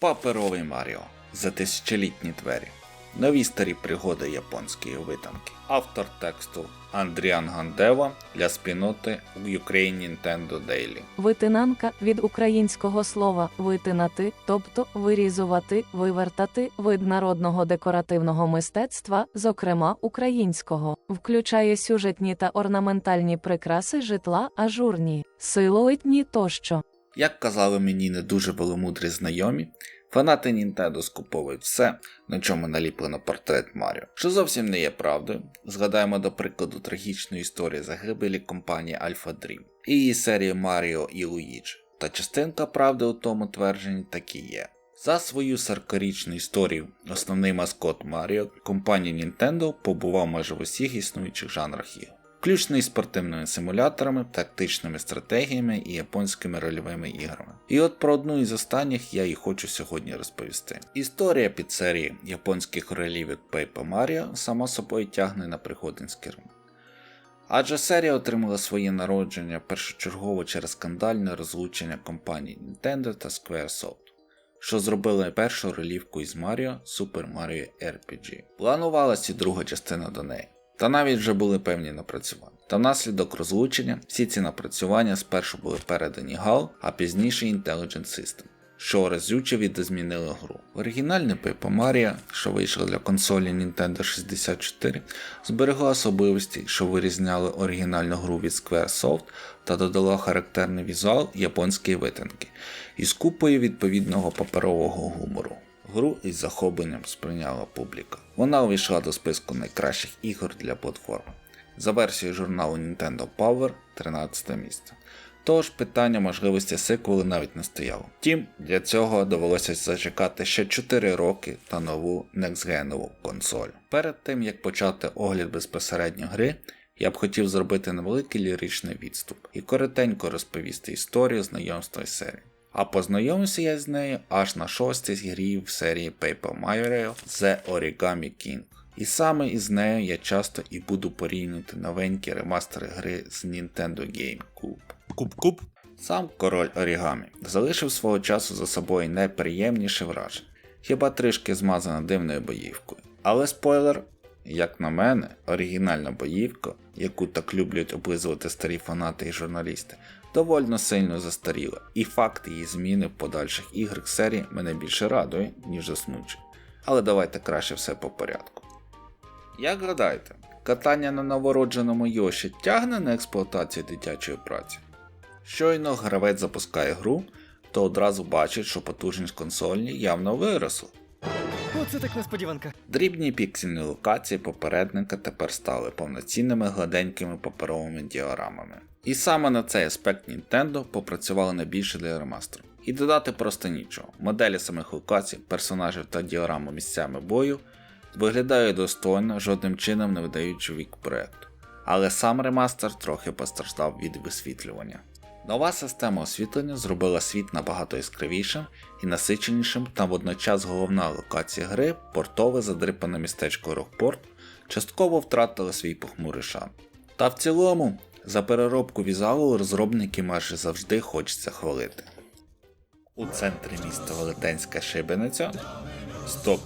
Паперовий Маріо за тисячолітні двері. Нові старі пригоди японської витанки. Автор тексту Андріан Гандева для спільноти Ukraine Nintendo Daily. Витинанка від українського слова витинати, тобто вирізувати, вивертати, вид народного декоративного мистецтва, зокрема українського, включає сюжетні та орнаментальні прикраси житла, ажурні, силуетні тощо. Як казали мені не дуже веломудрі знайомі, фанати Nintendo скуповують все, на чому наліплено портрет Маріо, що зовсім не є правдою. Згадаємо до прикладу трагічну історію загибелі компанії Alpha Dream і її серії Маріо і Луїджі. Та частинка правди у тому твердженні так і є. За свою 40-річну історію основний маскот Маріо компанії Nintendo побував майже в усіх існуючих жанрах ігор. Включно із спортивними симуляторами, тактичними стратегіями і японськими рольовими іграми. І от про одну із останніх я і хочу сьогодні розповісти. Історія під серії японських ролів від Paper Mario сама собою тягне на пригодинський ринок. Адже серія отримала своє народження першочергово через скандальне розлучення компаній Nintendo та Squaresoft, що зробили першу ролівку із Mario Super Mario RPG. Планувалася і друга частина до неї. Та навіть вже були певні напрацювання. Та внаслідок розлучення всі ці напрацювання спершу були передані HAL, а пізніше Intelligent System, що разюче відозмінили гру. Оригінальний Paper Mario, що вийшов для консолі Nintendo 64, зберегла особливості, що вирізняли оригінальну гру від Squaresoft та додала характерний візуал японської витинки із купою відповідного паперового гумору. Гру із захопленням сприйняла публіка. Вона увійшла до списку найкращих ігор для платформи. За версією журналу Nintendo Power 13 місце. Тож питання можливості сиквелу навіть не стояло. Втім, для цього довелося зачекати ще 4 роки та нову некстгенову консоль. Перед тим як почати огляд безпосередньо гри, я б хотів зробити невеликий ліричний відступ і коротенько розповісти історію знайомства із серією. А познайомився я з нею аж на шостій грі в серії Paper Mario The Origami King. І саме із нею я часто і буду порівнювати новенькі ремастери гри з Nintendo GameCube. Куб-куб. Сам король Орігамі залишив свого часу за собою найприємніше враження, хіба трішки змазана дивною боївкою. Але спойлер, як на мене, оригінальна боївка, яку так люблять облизувати старі фанати і журналісти, довольно сильно застаріла, і факт її зміни в подальших іграх серії мене більше радує, ніж засмучує. Але давайте краще все по порядку. Як гадаєте, катання на новородженому Йоші тягне на експлуатацію дитячої праці? Щойно гравець запускає гру, то одразу бачить, що потужність консольні явно виросла. Оце так несподіванка. Дрібні піксельні локації попередника тепер стали повноцінними гладенькими паперовими діорамами. І саме на цей аспект Nintendo попрацювали найбільше для ремастеру. І додати просто нічого. Моделі самих локацій, персонажів та діорами місцями бою виглядають достойно, жодним чином не видаючи вік проекту. Але сам ремастер трохи постраждав від висвітлювання. Нова система освітлення зробила світ набагато яскравішим і насиченішим, та водночас головна локація гри, портове задрипане містечко Рокпорт, частково втратила свій похмурий шан. Та в цілому, за переробку візуалу розробники майже завжди хочеться хвалити. У центрі міста Велетенська шибениця. Стоп.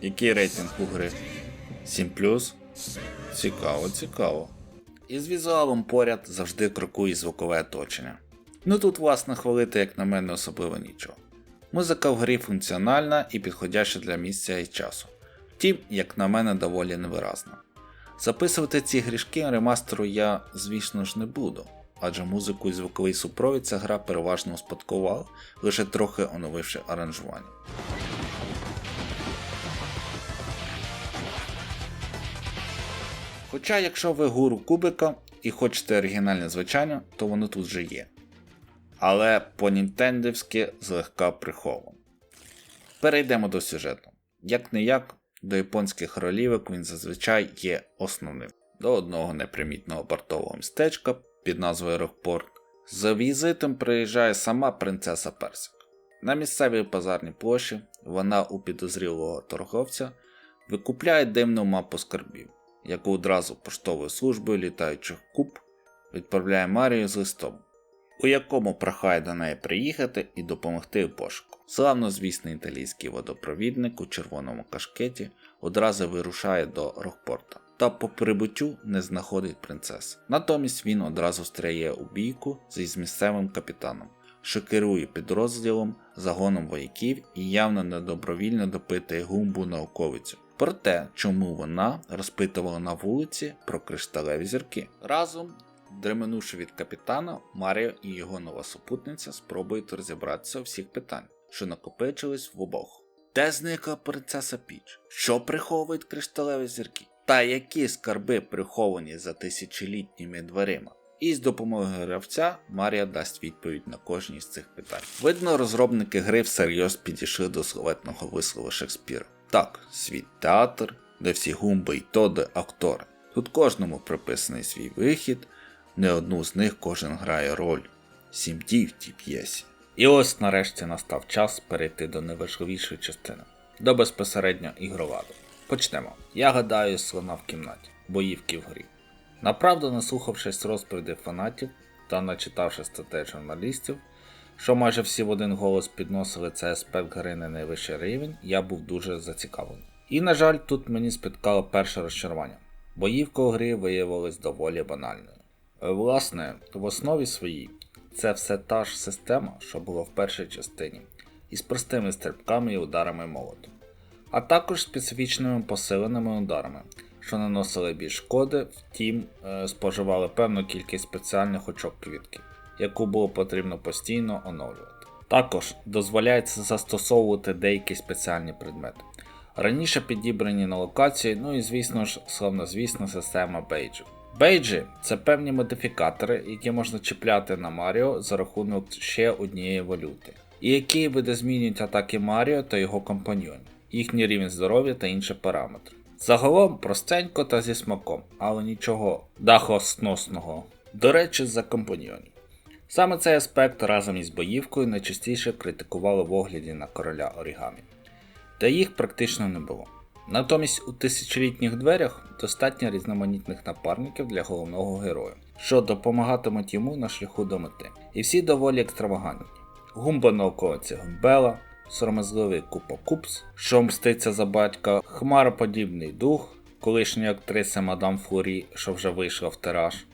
Який рейтинг у гри? 7 Цікаво, цікаво. І з візуалом поряд завжди крокує звукове оточення. Ну тут, власне, хвалити, як на мене, особливо нічого. Музика в грі функціональна і підходяща для місця і часу. Втім, як на мене, доволі невиразна. Записувати ці грішки ремастеру я, звісно ж, не буду, адже музику і звуковий супровід ця гра переважно успадкувала, лише трохи оновивши аранжування. Хоча, якщо ви гуру кубика і хочете оригінальне звучання, то воно тут вже є. Але по нінтендівськи злегка приховано. Перейдемо до сюжету. Як не як, до японських ролівок він зазвичай є основним. До одного непримітного портового містечка під назвою Рокпорт з візитом приїжджає сама принцеса Персик. На місцевій базарній площі вона у підозрілого торговця викупляє дивну мапу скарбів яку одразу поштовою службою літаючих куб відправляє Марію з листом, у якому прохає до неї приїхати і допомогти у пошуку. Славнозвісний італійський водопровідник у червоному кашкеті одразу вирушає до Рокпорта. Та по прибуттю не знаходить принцеси. Натомість він одразу стряє у бійку зі місцевим капітаном, що керує підрозділом загоном вояків і явно недобровільно допитує гумбу науковицю. Про те, чому вона розпитувала на вулиці про кришталеві зірки. Разом, дременувши від капітана, Маріо і його нова супутниця спробують розібратися у всіх питань, що накопичились в обох. Де зникла принцеса Піч? Що приховують кришталеві зірки? Та які скарби приховані за тисячолітніми дверима? І з допомогою гравця Марія дасть відповідь на кожні з цих питань. Видно, розробники гри всерйоз підійшли до словетного вислову Шекспіра. Так, світ театр, де всі гумби й тоди актори. Тут кожному приписаний свій вихід, не одну з них кожен грає роль. Сім дій в тій п'єсі. І ось нарешті настав час перейти до найважливішої частини до безпосередньо ігроваду. Почнемо. Я гадаю, слона в кімнаті, боївки в грі. Направду, наслухавшись розповідей фанатів та начитавши статей журналістів, що майже всі в один голос підносили цей аспект гри на найвищий рівень, я був дуже зацікавлений. І, на жаль, тут мені спіткало перше розчарування. Боївка у грі виявилась доволі банальною. Власне, в основі своїй це все та ж система, що була в першій частині, із простими стрибками і ударами молоту, а також специфічними посиленими ударами, що наносили більш шкоди, втім е, споживали певну кількість спеціальних очок квітки, яку було потрібно постійно оновлювати. Також дозволяється застосовувати деякі спеціальні предмети. Раніше підібрані на локації, ну і звісно ж, славнозвісна система бейджів. Бейджі це певні модифікатори, які можна чіпляти на Маріо за рахунок ще однієї валюти, і які видозмінюють атаки Маріо та його компаньйонів, їхній рівень здоров'я та інші параметри. Загалом простенько та зі смаком, але нічого дахосносного. До речі, за компаньйонів. Саме цей аспект разом із боївкою найчастіше критикували в огляді на короля орігамі. Та їх практично не було. Натомість у тисячолітніх дверях достатньо різноманітних напарників для головного героя, що допомагатимуть йому на шляху до мети. І всі доволі екстравагантні. Гумба науковиця Гумбела, сором'язливий Купа Купс, що мститься за батька, хмароподібний дух, колишня актриса Мадам Флорі, що вже вийшла в тираж,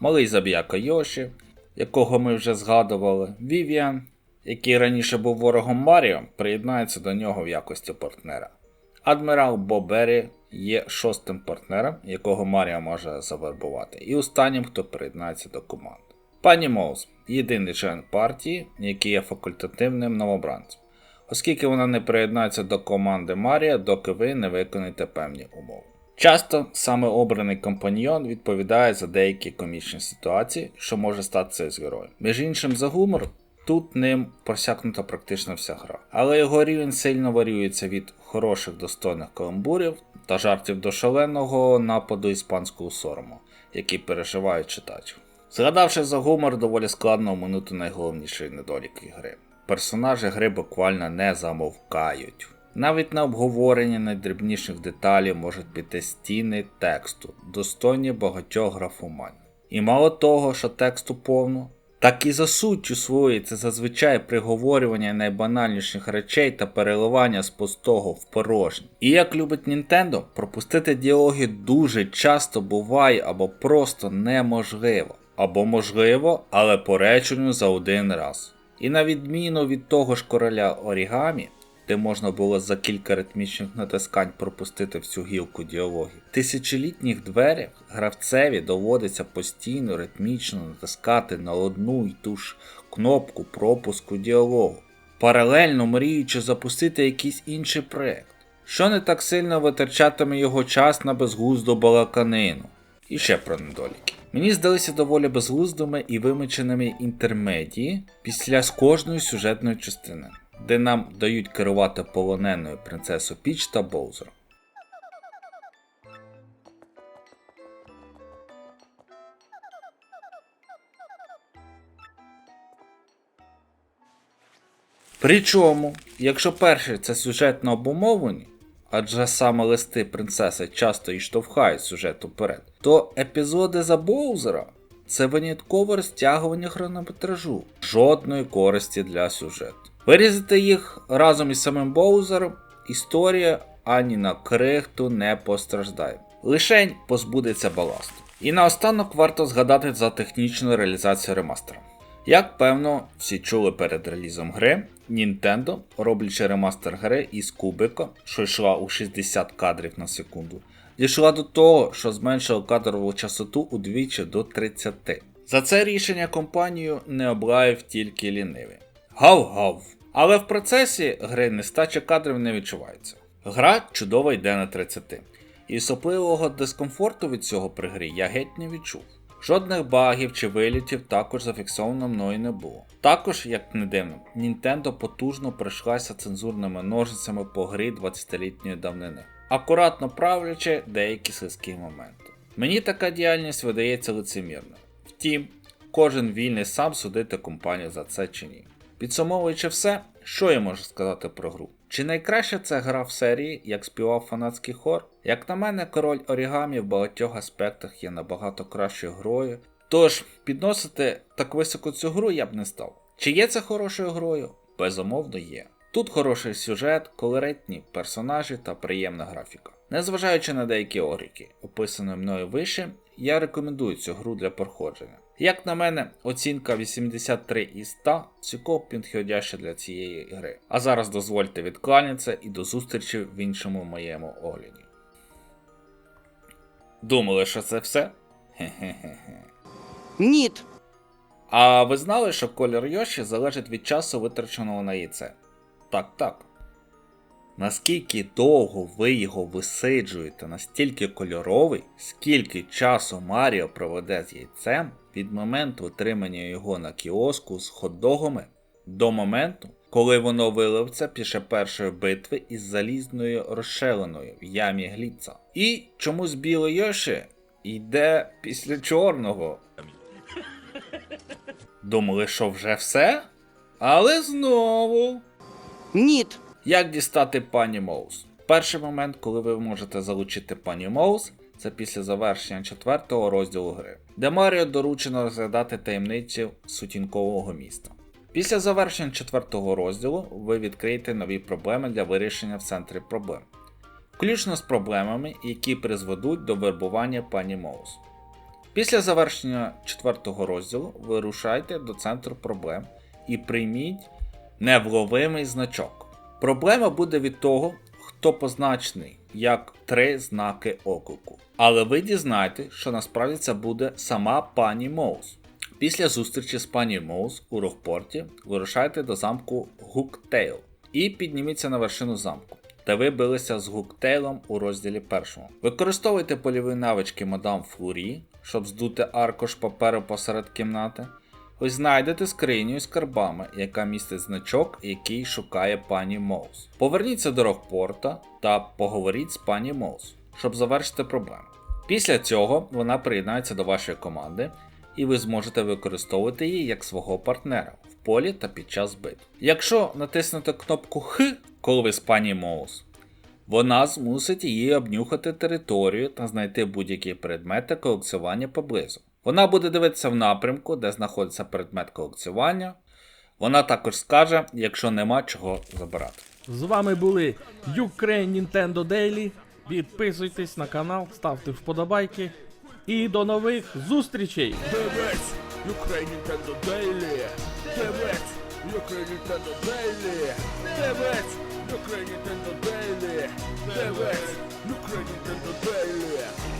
малий забіяка Йоші, якого ми вже згадували, Вівіан, який раніше був ворогом Маріо, приєднається до нього в якості партнера. Адмірал Бобері є шостим партнером, якого Маріо може завербувати, і останнім, хто приєднається до команди. Пані Моус єдиний член партії, який є факультативним новобранцем, оскільки вона не приєднається до команди Марія, доки ви не виконаєте певні умови. Часто саме обраний компаньйон відповідає за деякі комічні ситуації, що може статися з героєм. Між іншим, за гумор Тут ним просякнута практично вся гра, але його рівень сильно варіюється від хороших достойних каламбурів та жартів до шаленого нападу іспанського сорому, який переживають читачів. Згадавши за гумор, доволі складно оминути найголовніший недолік гри. Персонажі гри буквально не замовкають. Навіть на обговорення найдрібніших деталей можуть піти стіни тексту, достойні багатьох графоманів. І мало того, що тексту повно, так і за суттю своєю це зазвичай приговорювання найбанальніших речей та переливання з пустого в порожнє. І як любить Нінтендо, пропустити діалоги дуже часто буває або просто неможливо, або можливо, але по реченню за один раз. І на відміну від того ж короля Орігамі, де можна було за кілька ритмічних натискань пропустити всю гілку діалогів. В тисячолітніх дверях гравцеві доводиться постійно ритмічно натискати на одну й ту ж кнопку пропуску діалогу, паралельно мріючи запустити якийсь інший проект, що не так сильно витрачатиме його час на безглузду балаканину. І ще про недоліки. Мені здалися доволі безглуздими і вимиченими інтермедії після з кожної сюжетної частини де нам дають керувати полоненою принцесу Піч та Боузером. Причому, якщо перші це сюжетно обумовлені, адже саме листи принцеси часто і штовхають сюжет уперед, то епізоди за Боузера це виняткове розтягування хронометражу, жодної користі для сюжету. Вирізати їх разом із самим Боузером історія ані на крихту не постраждає. Лишень позбудеться баласту. І наостанок варто згадати за технічну реалізацію ремастера. Як певно, всі чули перед релізом гри, Nintendo, роблячи ремастер гри із кубика, що йшла у 60 кадрів на секунду, дійшла до того, що зменшила кадрову частоту удвічі до 30. За це рішення компанію не облаяв тільки лінивий. Гав-гав. Але в процесі гри нестача кадрів не відчувається. Гра чудово йде на 30. І особливого дискомфорту від цього при грі я геть не відчув. Жодних багів чи вилітів також зафіксовано мною не було. Також, як не дивно, Nintendo потужно пройшлася цензурними ножицями по грі 20-літньої давнини, акуратно правлячи деякі слизькі моменти. Мені така діяльність видається лицемірною. Втім, кожен вільний сам судити компанію за це чи ні. Підсумовуючи все, що я можу сказати про гру? Чи найкраща це гра в серії, як співав фанатський хор? Як на мене, король Орігамі в багатьох аспектах є набагато кращою грою. Тож, підносити так високо цю гру я б не став. Чи є це хорошою грою? Безумовно є. Тут хороший сюжет, колоритні персонажі та приємна графіка. Незважаючи на деякі оріки, описані мною вище, я рекомендую цю гру для проходження. Як на мене, оцінка 83 із 100 цілком підходяща для цієї гри. А зараз дозвольте відкланятися і до зустрічі в іншому моєму огляді. Думали, що це все? Хе-хе-хе. Ніт. А ви знали, що колір Йоші залежить від часу витраченого на яйце? Так, так. Наскільки довго ви його висиджуєте настільки кольоровий, скільки часу Маріо проведе з яйцем від моменту отримання його на кіоску з хот-догами до моменту, коли воно вилився після першої битви із залізною розшеленою в ямі Гліца. І чомусь білий Йоші йде після чорного. Думали, що вже все? Але знову. Ніт. Як дістати пані Моус? Перший момент, коли ви можете залучити пані Моус, це після завершення четвертого розділу гри, де Маріо доручено розглядати таємниці сутінкового міста. Після завершення четвертого розділу ви відкриєте нові проблеми для вирішення в центрі проблем, включно з проблемами, які призведуть до вербування пані Моус. Після завершення четвертого розділу ви рушайте до центру проблем і прийміть невловимий значок. Проблема буде від того, хто позначений як три знаки оклику. Але ви дізнаєтесь, що насправді це буде сама пані Моус. Після зустрічі з пані Моус у Рохпорті вирушайте до замку Гуктейл і підніміться на вершину замку, де ви билися з Гуктейлом у розділі першому. Використовуйте польові навички мадам Флурі, щоб здути аркуш паперу посеред кімнати. Ви знайдете скриню із скарбами, яка містить значок, який шукає пані Моус. Поверніться до Рокпорта та поговоріть з пані Моус, щоб завершити проблему. Після цього вона приєднається до вашої команди, і ви зможете використовувати її як свого партнера в полі та під час битв. Якщо натиснете кнопку Х, коли ви з пані Моус, вона змусить її обнюхати територію та знайти будь-які предмети колекціювання поблизу. Вона буде дивитися в напрямку, де знаходиться предмет колекціювання. Вона також скаже, якщо нема чого забирати. З вами були Ukraine Nintendo Daily. Підписуйтесь на канал, ставте вподобайки. І до нових зустрічей! Дивись, Ukraine Nintendo Daily. Дивись, Ukraine Nintendo Daily. Дивись, Ukraine Nintendo Daily. Дивись, Ukraine Nintendo Daily.